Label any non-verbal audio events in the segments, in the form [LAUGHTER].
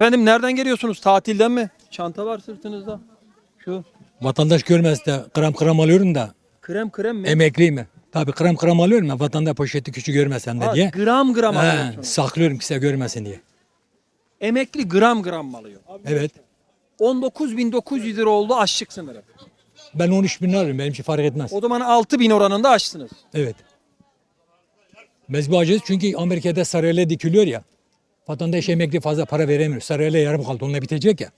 Efendim nereden geliyorsunuz? Tatilden mi? Çanta var sırtınızda. Şu Vatandaş görmez de gram gram alıyorum da krem krem mi? emekliyim ben. Tabii gram gram alıyorum da vatandaş poşeti küçük görmesin de Ha, diye. gram gram He, alıyorsunuz. saklıyorum kimse görmesin diye. Emekli gram gram alıyor? Evet. 19.900 lira oldu açlık sınırı. Ben 13 bin alıyorum. Benim için fark etmez. O zaman 6000 oranında açsınız. Evet. Mezbacıyız çünkü Amerika'da sarayla dikiliyor ya. Vatandaş emekli fazla para veremiyor. Sarayla yarım kaldı. Onunla bitecek ya.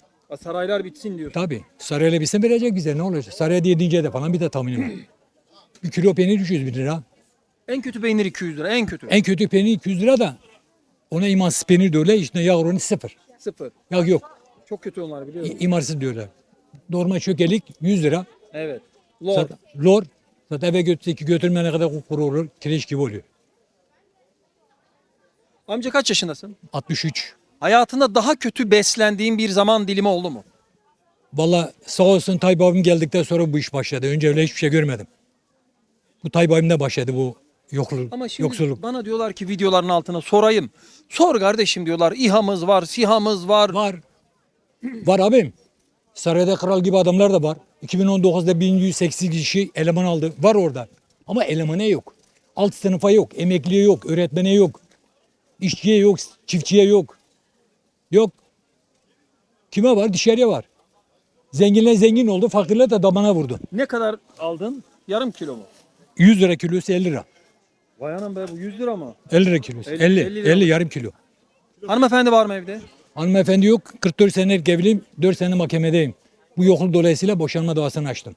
Saraylar bitsin diyor. Tabii. Sarayla bitsin verecek bize ne olacak? Sarayda yedince de falan bir de tahminim var. [CLEARS THROAT] bir kilo peynir 300 bin lira. En kötü peynir 200 lira en kötü. En kötü peynir 200 lira da ona imansız peynir diyorlar. İçinde yağ oranı sıfır. Sıfır. Yağ yok. Çok kötü onlar biliyorum. İ- imarsız diyorlar. Normal çökelik 100 lira. Evet. Lord. Zaten, lor. Zaten eve götürse ki götürmene kadar kuru olur. Kireç gibi oluyor. Amca kaç yaşındasın? 63. Hayatında daha kötü beslendiğin bir zaman dilimi oldu mu? Valla sağ olsun Tayyip abim geldikten sonra bu iş başladı. Önce öyle hiçbir şey görmedim. Bu Tayyip abimde başladı bu yokluk, Ama şimdi yoksulluk. bana diyorlar ki videoların altına sorayım. Sor kardeşim diyorlar. İHA'mız var, SİHA'mız var. Var. [CLEARS THROAT] Var abim. Sarayda kral gibi adamlar da var. 2019'da 1108 kişi eleman aldı. Var orada. Ama elemana yok. Alt sınıfa yok. Emekliye yok. Öğretmene yok. İşçiye yok. Çiftçiye yok. Yok. Kime var? Dışarıya var. Zenginler zengin oldu. Fakirler de damana vurdu. Ne kadar aldın? Yarım kilo mu? 100 lira kilosu 50 lira. Vay anam be bu 100 lira mı? 50 lira kilosu. 50, 50, 50 50, lira. yarım kilo. Hanımefendi var mı evde? Hanımefendi yok. 44 senelik evliyim. 4 sene mahkemedeyim. Bu yokluk dolayısıyla boşanma davasını açtım.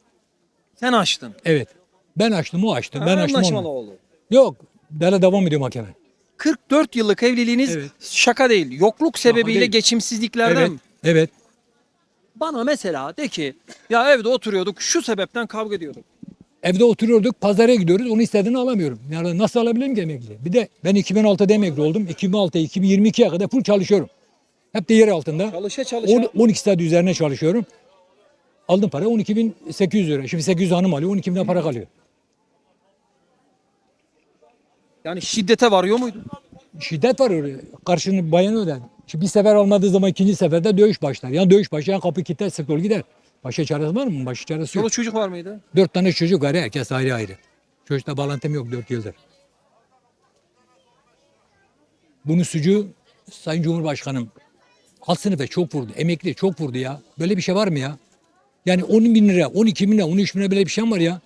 Sen açtın. Evet. Ben açtım, o açtı. Ben Ha, açtım anlaşmalı oldu. Yok. Daha devam ediyor mahkeme. 44 yıllık evliliğiniz Evet. şaka değil. Yokluk sebebiyle değil. geçimsizliklerden. Evet. Evet. Bana mesela de ki ya evde oturuyorduk şu sebepten kavga ediyorduk. Evde oturuyorduk, pazara gidiyoruz. Onu istediğini alamıyorum. Yani nasıl alabilirim ki emekli? Bir de ben 2006'da emekli oldum. 2006 2022'ye kadar full çalışıyorum. Hep de yer altında. Çalışa çalışa. On- 12 saat üzerine çalışıyorum. Aldım para 12.800 lira. Şimdi 800 hanım alıyor. 12 bin lira para kalıyor. Yani şiddete varıyor muydu? Şiddet var öyle. Karşını bayan öder. Şimdi bir sefer almadığı zaman ikinci seferde dövüş başlar. Yani dövüş başlayan kapı kilitler sık dolu gider. Başka çaresi var mı? Başka çaresi yok. Çoluk çocuk var mıydı? Dört tane çocuk var. Herkes ayrı ayrı. Çocukla bağlantım yok dört yıldır. Bunun suçu Sayın Cumhurbaşkanım alt sınıfa çok vurdu. Emekli çok vurdu ya. Böyle bir şey var mı ya? Yani 10 bin lira, 12 bin lira, 13 bin lira böyle bir şey var ya?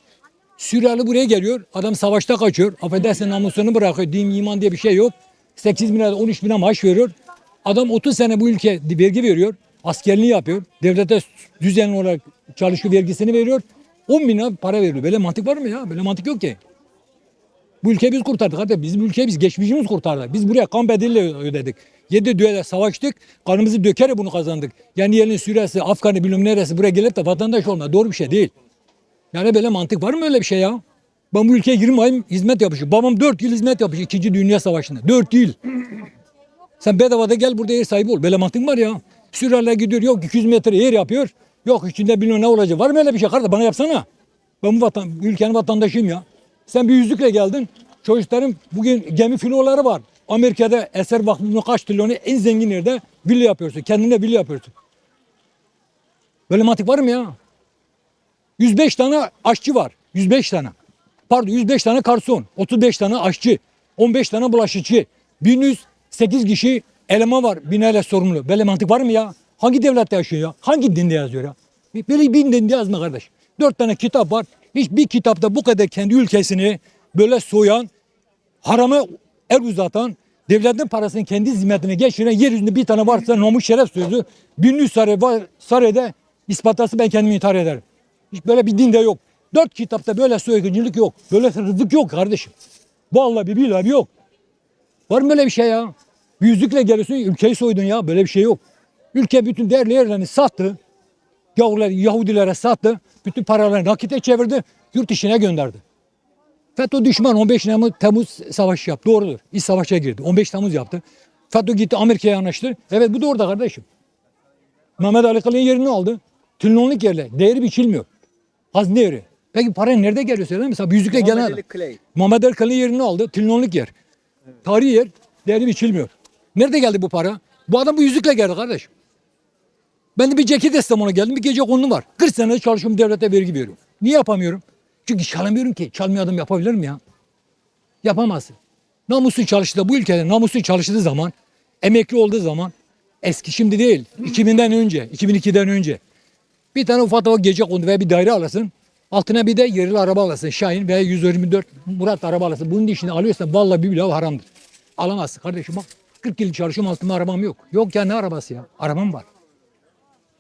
Suriyeli buraya geliyor. Adam savaşta kaçıyor. Affedersin namusunu bırakıyor. Din, iman diye bir şey yok. 8 bin lira, 13 bin lira maaş veriyor. Adam 30 sene bu ülke vergi veriyor. Askerliğini yapıyor. Devlete düzenli olarak çalışıyor vergisini veriyor. 10 bin lira para veriyor. Böyle mantık var mı ya? Böyle mantık yok ki. Bu ülkeyi biz kurtardık. Hatta bizim ülkeyi biz geçmişimiz kurtardı. Biz buraya kan bedeliyle ödedik. Yedi düğede savaştık. Kanımızı dökerek bunu kazandık. Yani yerin Suriye'si, Afgan'ı bilmem neresi buraya gelip de vatandaş olma. Doğru bir şey değil. Yani böyle mantık var mı öyle bir şey ya? Ben bu ülkeye 20 ay hizmet yapmışım. Babam 4 yıl hizmet yapmış 2. Dünya Savaşı'nda. 4 yıl. Sen bedavada gel burada yer sahibi ol. Böyle mantık var ya. Sürerler gidiyor yok 200 metre yer yapıyor. Yok içinde bilmem ne olacak. Var mı öyle bir şey kardeş bana yapsana. Ben bu vatan, ülkenin vatandaşıyım ya. Sen bir yüzükle geldin. Çocukların bugün gemi filoları var. Amerika'da Eser Vakfı'nın kaç trilyonu en zengin yerde villa yapıyorsun. Kendine villa yapıyorsun. Böyle mantık var mı ya? 105 tane aşçı var. 105 tane. Pardon 105 tane garson, 35 tane aşçı, 15 tane bulaşıcı, 1108 kişi eleman var binayla sorumlu. Böyle mantık var mı ya? Hangi devlette yaşıyor ya? Hangi dinde yazıyor ya? Böyle bir dinde yazma kardeş. Dört tane kitap var. Hiçbir kitapta bu kadar kendi ülkesini böyle soyan, harama el uzatan, devletin parasını kendi zimmetine geçiren yeryüzünde bir tane varsa namus şeref sözü, binlü sarı var, sarıda ispatası ben kendimi intihar ederim. Hiç böyle bir dinde yok. Dört kitapta böyle soygunculuk yok. Böyle hırsızlık yok kardeşim. Vallahi bir billahi yok. Var mı böyle bir şey ya? Bir yüzükle geliyorsun ülkeyi soydun ya. Böyle bir şey yok. Ülke bütün değerli yerlerini sattı. Yahudiler, Yahudilere sattı. Bütün paralarını nakite çevirdi. Yurt dışına gönderdi. FETÖ düşman 15 Temmuz, savaşı yaptı. Doğrudur. İç savaşa girdi. 15 Temmuz yaptı. FETÖ gitti Amerika'ya yanaştı. Evet bu da kardeşim. Mehmet Ali Kılıç'ın yerini aldı. Trilyonluk yerle. Değeri biçilmiyor. Hazine yeri. Peki para nerede geliyor söyler misin? Mesela bir yüzükle gelen adam. Clay. Muhammed Ali Kılıç'ın yerini aldı. Trilyonluk yer. Tarihi yer. Değeri biçilmiyor. Nerede geldi bu para? Bu adam bu yüzükle geldi kardeş. Ben de bir ceket ona geldim. Bir gece konum var. 40 sene çalışıyorum devlete vergi veriyorum. Niye yapamıyorum? Çünkü çalamıyorum ki. Çalmıyor adam yapabilir mi ya? Yapamazsın. Namuslu çalıştığı bu ülkede namuslu çalıştığı zaman emekli olduğu zaman eski şimdi değil 2000'den önce 2002'den önce bir tane ufak tefek gece kondu veya bir daire alasın altına bir de yerli araba alasın Şahin veya 124 Murat araba alasın bunun dışında alıyorsan vallahi bir bile haramdır. Alamazsın kardeşim bak 40 yıl çalışıyorum altımda arabam yok. Yok ya ne arabası ya arabam var.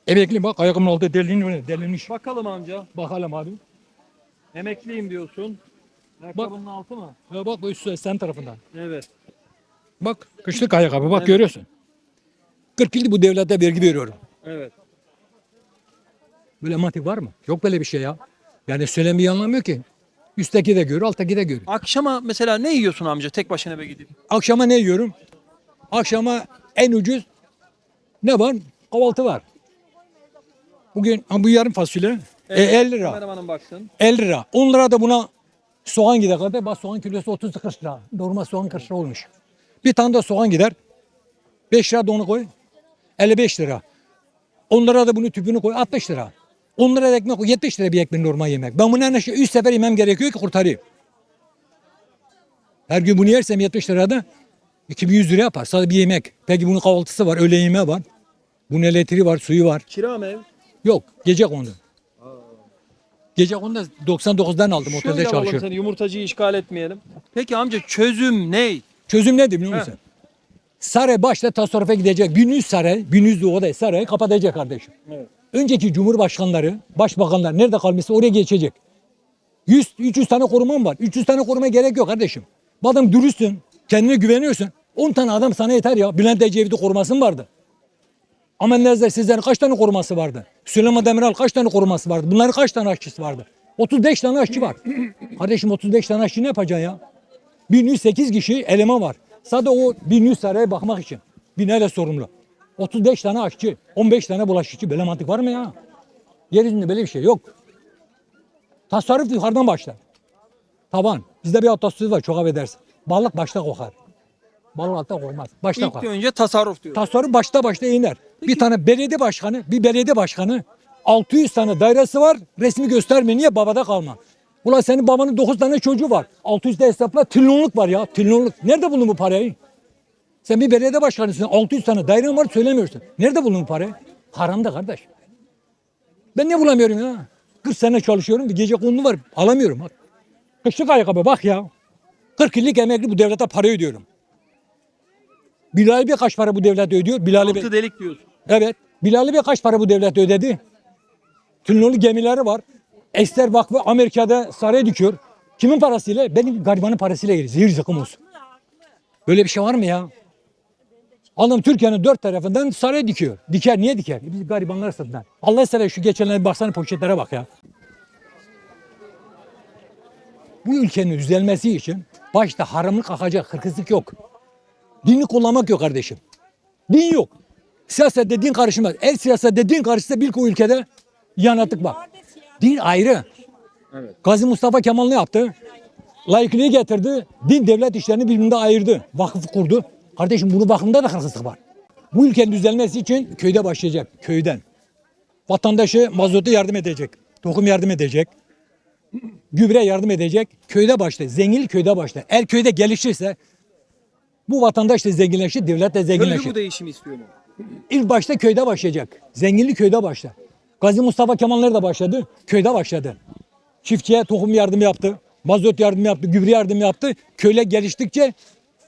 Emekli bak ayakımın altı delinmiş. delinmiş. Bakalım amca. Bakalım abi. Emekliyim diyorsun. Ayakkabının altı mı? Ya bak bu üstü sen tarafından. Evet. Bak kışlık ayakkabı bak Evet. görüyorsun. 40 yıldır bu devlete vergi veriyorum. Evet. Böyle mantık var mı? Yok böyle bir şey ya. Yani söylemeyi anlamıyor ki. Üstteki de görüyor, alttaki de görüyor. Akşama mesela ne yiyorsun amca tek başına eve gidip? Akşama ne yiyorum? Akşama en ucuz ne var? Kahvaltı var. Bugün ha, bu yarım fasulye. E, 50 lira. Kameramanın baksın. 50 lira. 10 lira da buna soğan gider kadar. Bak soğan kilosu 30 40 lira. Normal soğan 40 lira olmuş. Bir tane de soğan gider. 5 lira da onu koy. 55 lira. 10 lira da bunu tüpünü koy 60 lira. 10 lira ekmek koy 70 lira bir ekmek normal yemek. Ben bunu en aşağı 3 sefer yemem gerekiyor ki kurtarayım. Her gün bunu yersem 70 lirada 2100 lira yapar. Sadece bir yemek. Peki bunun kahvaltısı var, öğle yemeği var. Bunun elektriği var, suyu var. Kira mı ev? Yok, gece kondu. Gece kondu 99'dan aldım otelde Şöyle alalım çalışıyorum. seni yumurtacıyı işgal etmeyelim. Peki amca çözüm ne? Çözüm nedir biliyor musun? Saray başta tasarrufa gidecek. 1100 saray, 1100 odayı sarayı kapatacak kardeşim. Evet. Önceki cumhurbaşkanları, başbakanlar nerede kalmışsa oraya geçecek. 100, 300 tane koruman var. 300 tane korumaya gerek yok kardeşim. Bu adam dürüstsün, kendine güveniyorsun. 10 tane adam sana yeter ya. Bülent Ecevit'i koruması mı vardı? Aman Nezler sizlerin kaç tane koruması vardı? Süleyman Demirel kaç tane koruması vardı? Bunların kaç tane aşçısı vardı? 35 tane aşçı var. Kardeşim 35 tane aşçı ne yapacaksın ya? 1108 kişi eleman var. Sadece o 1100 saraya bakmak için. Binayla sorumlu. 35 tane aşçı, 15 tane bulaşıcı. Böyle mantık var mı ya? Yeryüzünde böyle bir şey yok. Tasarruf yukarıdan başlar. Taban. Bizde bir atasözü var çok affedersin. Balık başta kokar. Balık altta kokmaz. Başta İlk kokar. önce tasarruf diyor. Tasarruf başta başta iner. Bir tane belediye başkanı, bir belediye başkanı 600 tane dairesi var. Resmi göstermiyor. Niye? Babada kalma. Ulan senin babanın 9 tane çocuğu var. 600 de hesapla trilyonluk var ya. Trilyonluk. Nerede buldun bu parayı? Sen bir belediye başkanısın. 600 tane dairen var söylemiyorsun. Nerede buldun bu parayı? Haramda kardeş. Ben ne bulamıyorum ya? 40 sene çalışıyorum. Bir gece konulu var. Alamıyorum bak. Kışlık ayakkabı bak ya. 40 yıllık emekli bu devlete para ödüyorum. Bilal Bey kaç para bu devlet ödüyor? Bilal Bey. Altı delik diyorsun. Evet. Bilal Bey kaç para bu devlet ödedi? Tünlolu gemileri var. Ester Vakfı Amerika'da saray dikiyor. Kimin parasıyla? Benim garibanın parasıyla geliyor. Zehir zıkkım olsun. Böyle bir şey var mı ya? Adam Türkiye'nin dört tarafından saray dikiyor. Diker niye diker? E Biz garibanlar sırtından. Allah sever şu geçenlere baksana poşetlere bak ya. Bu ülkenin düzelmesi için başta haramlık akacak, hırkızlık yok. Dini kullanmak yok kardeşim. Din yok. Siyasette din karışmaz. El siyasette din karışsa bil ki o ülkede yanatık var. Din ayrı. Evet. Gazi Mustafa Kemal ne yaptı? Laikliği getirdi. Din devlet işlerini birbirinden ayırdı. Vakıf kurdu. Kardeşim bunun bakımında da hırsızlık var. Bu ülkenin düzelmesi için köyde başlayacak. Köyden. Vatandaşı mazotu yardım edecek. Tohum yardım edecek. Gübre yardım edecek. Köyde başla. Zenginlik köyde başla. Eğer köyde gelişirse bu vatandaş da zenginleşir, devlet de Köylü zenginleşir. bu değişimi istiyor mu? İlk başta köyde başlayacak. Zenginlik köyde başlar. Gazi Mustafa Kemal nerede başladı? Köyde başladı. Çiftçiye tohum yardımı yaptı. Mazot yardımı yaptı. Gübre yardımı yaptı. Köyler geliştikçe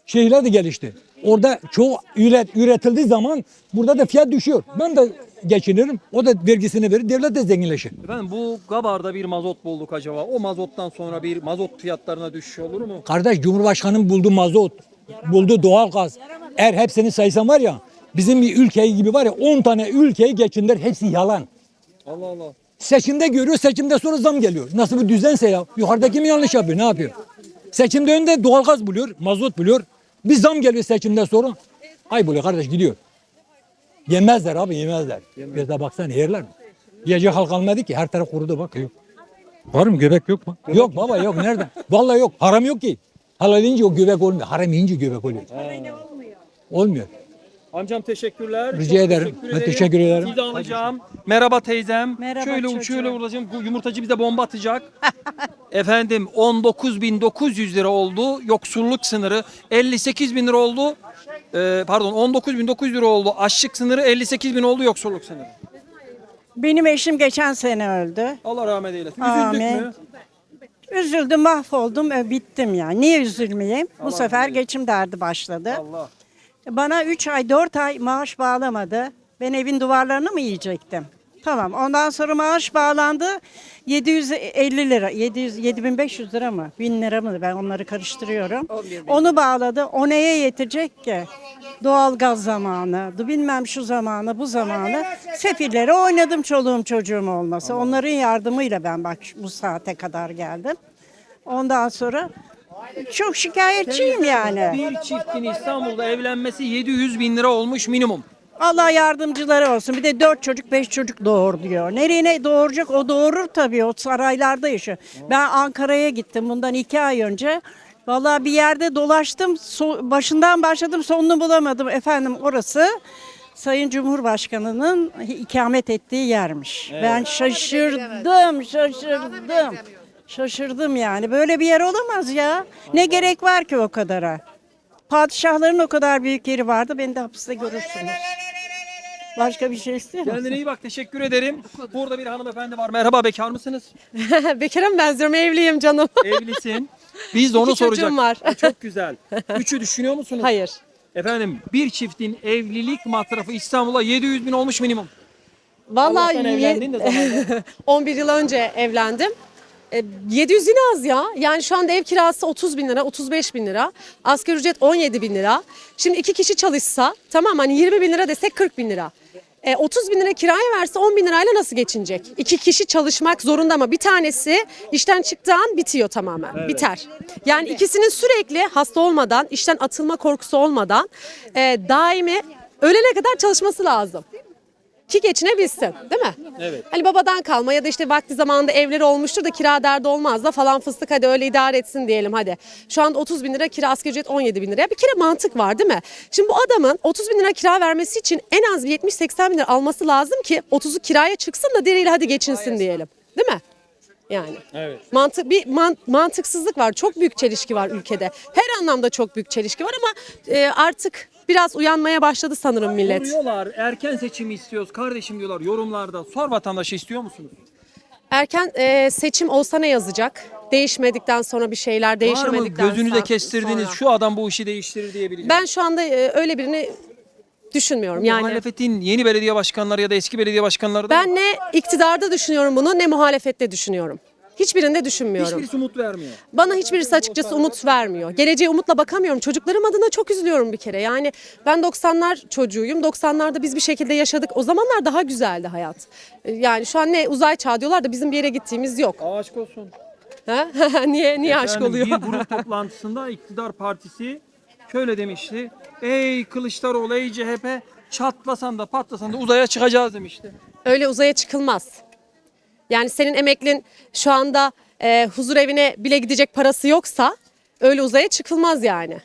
şehirler de gelişti. Orada çoğu üret, üretildiği zaman burada da fiyat düşüyor. Ben de geçinirim. O da vergisini verir. Devlet de zenginleşir. Efendim bu Gabar'da bir mazot bulduk acaba. O mazottan sonra bir mazot fiyatlarına düşüş olur mu? Kardeş Cumhurbaşkanı'nın bulduğu mazot, bulduğu doğal gaz. Eğer hepsini saysan var ya bizim bir ülkeyi gibi var ya 10 tane ülkeyi geçindir. Hepsi yalan. Allah Allah. Seçimde görüyor, seçimde sonra zam geliyor. Nasıl bir düzense ya. Yukarıdaki mi yanlış yapıyor, ne yapıyor? Seçimde önde doğalgaz buluyor, mazot buluyor. Bir zam geliyor seçimden sonra. Ay buluyor kardeş gidiyor. Yemezler abi yemezler. Bir de baksana yerler mi? Yiyecek halk almadı ki her taraf kurudu bak yok. Var mı göbek yok mu? Yok baba yok nerede? Vallahi yok. Haram yok ki. Halal yiyince o göbek olmuyor. Haram yiyince göbek oluyor. Olmuyor. Amcam teşekkürler. Rica Çok ederim. Ben teşekkür ederim. Sizi alacağım. Merhaba teyzem. Merhaba şöyle çocuğum. şöyle vuracağım. Bu yumurtacı bize bomba atacak. [LAUGHS] Efendim 19.900 lira oldu yoksulluk sınırı. 58.000 lira oldu. Ee, pardon 19.900 lira oldu. Açlık sınırı 58.000 oldu yoksulluk sınırı. Benim eşim geçen sene öldü. Allah rahmet eylesin. Üzüldük Amin. mü? Üzüldüm, mahvoldum, bittim ya. Niye üzülmeyeyim? Bu sefer geçim derdi başladı. Allah. Bana 3 ay, 4 ay maaş bağlamadı. Ben evin duvarlarını mı yiyecektim? Tamam. Ondan sonra maaş bağlandı. 750 lira, 700, 7500 lira mı? 1000 lira mı? Ben onları karıştırıyorum. Onu bağladı. O neye yetecek ki? Doğalgaz zamanı, bilmem şu zamanı, bu zamanı. Sefillere oynadım çoluğum çocuğum olmasa. Onların yardımıyla ben bak bu saate kadar geldim. Ondan sonra çok şikayetçiyim yani. Bir çiftin İstanbul'da evlenmesi 700 bin lira olmuş minimum. Allah yardımcıları olsun. Bir de dört çocuk, beş çocuk doğur diyor. Nereye ne doğuracak? O doğurur tabii. O saraylarda yaşıyor. Ben Ankara'ya gittim bundan iki ay önce. Vallahi bir yerde dolaştım. so- başından başladım, sonunu bulamadım. Efendim orası Sayın Cumhurbaşkanı'nın ikamet ettiği yermiş. Ben şaşırdım, şaşırdım. Şaşırdım yani. Böyle bir yer olamaz ya. Ne gerek var ki o kadara? Padişahların o kadar büyük yeri vardı. Beni de hapiste görürsünüz. Başka bir şey istiyor musun? Kendine iyi bak teşekkür ederim. Burada bir hanımefendi var. Merhaba bekar mısınız? [LAUGHS] Bekara mı benziyorum? Evliyim canım. [LAUGHS] Evlisin. Biz de onu İki çocuğum soracak. var. Çok güzel. Üçü düşünüyor musunuz? Hayır. Efendim bir çiftin evlilik masrafı İstanbul'a 700 bin olmuş minimum. Vallahi Allah'tan ye- evlendin de zamanında. [LAUGHS] 11 yıl önce evlendim. E, 700 yine az ya. Yani şu anda ev kirası 30 bin lira, 35 bin lira. Asgari ücret 17 bin lira. Şimdi iki kişi çalışsa tamam hani 20 bin lira desek 40 bin lira. E, 30 bin lira kiraya verse 10 bin lirayla nasıl geçinecek? İki kişi çalışmak zorunda ama bir tanesi işten çıktığı an bitiyor tamamen. Biter. Yani ikisinin sürekli hasta olmadan, işten atılma korkusu olmadan e, daimi ölene kadar çalışması lazım. Ki geçinebilsin değil mi? Evet. Hani babadan kalma ya da işte vakti zamanında evleri olmuştur da kira derdi olmaz da falan fıstık hadi öyle idare etsin diyelim hadi. Şu anda 30 bin lira kira asgari ücret 17 bin liraya bir kere mantık var değil mi? Şimdi bu adamın 30 bin lira kira vermesi için en az bir 70-80 bin lira alması lazım ki 30'u kiraya çıksın da diğeriyle hadi geçinsin diyelim. Değil mi? Yani. Evet. Mantık bir man- mantıksızlık var. Çok büyük çelişki var ülkede. Her anlamda çok büyük çelişki var ama e, artık biraz uyanmaya başladı sanırım millet. Soruyorlar erken seçimi istiyoruz kardeşim diyorlar yorumlarda. Sor vatandaşı istiyor musunuz? Erken e, seçim olsa ne yazacak? Değişmedikten sonra bir şeyler Var mı değişemedikten gözünüze sonra- kestirdiğiniz sonra. şu adam bu işi değiştirir diyebileceğim. Ben şu anda e, öyle birini düşünmüyorum. Yani Muhalefetin yeni belediye başkanları ya da eski belediye başkanları da ben ne iktidarda düşünüyorum bunu ne muhalefette düşünüyorum. Hiçbirinde düşünmüyorum. hiçbirisi umut vermiyor. Bana hiçbirisi açıkçası umut vermiyor. Geleceğe umutla bakamıyorum. Çocuklarım adına çok üzülüyorum bir kere. Yani ben 90'lar çocuğuyum. 90'larda biz bir şekilde yaşadık. O zamanlar daha güzeldi hayat. E, Yani şu an ne uzay çağı diyorlar da bizim bir yere gittiğimiz yok. Aşk olsun. Ha? [LAUGHS] niye niye aşk Efendim, oluyor? Bir grup [LAUGHS] toplantısında iktidar partisi şöyle demişti. Ey Kılıçdaroğlu ey CHP çatlasan da patlasan da uzaya çıkacağız demişti. Öyle uzaya çıkılmaz. Yani senin emeklin şu anda e, huzur evine bile gidecek parası yoksa öyle uzaya çıkılmaz yani.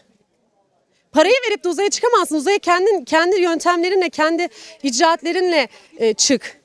Parayı verip de uzaya çıkamazsın. Uzaya kendin kendi yöntemlerinle, kendi icraatlerinle e, çık.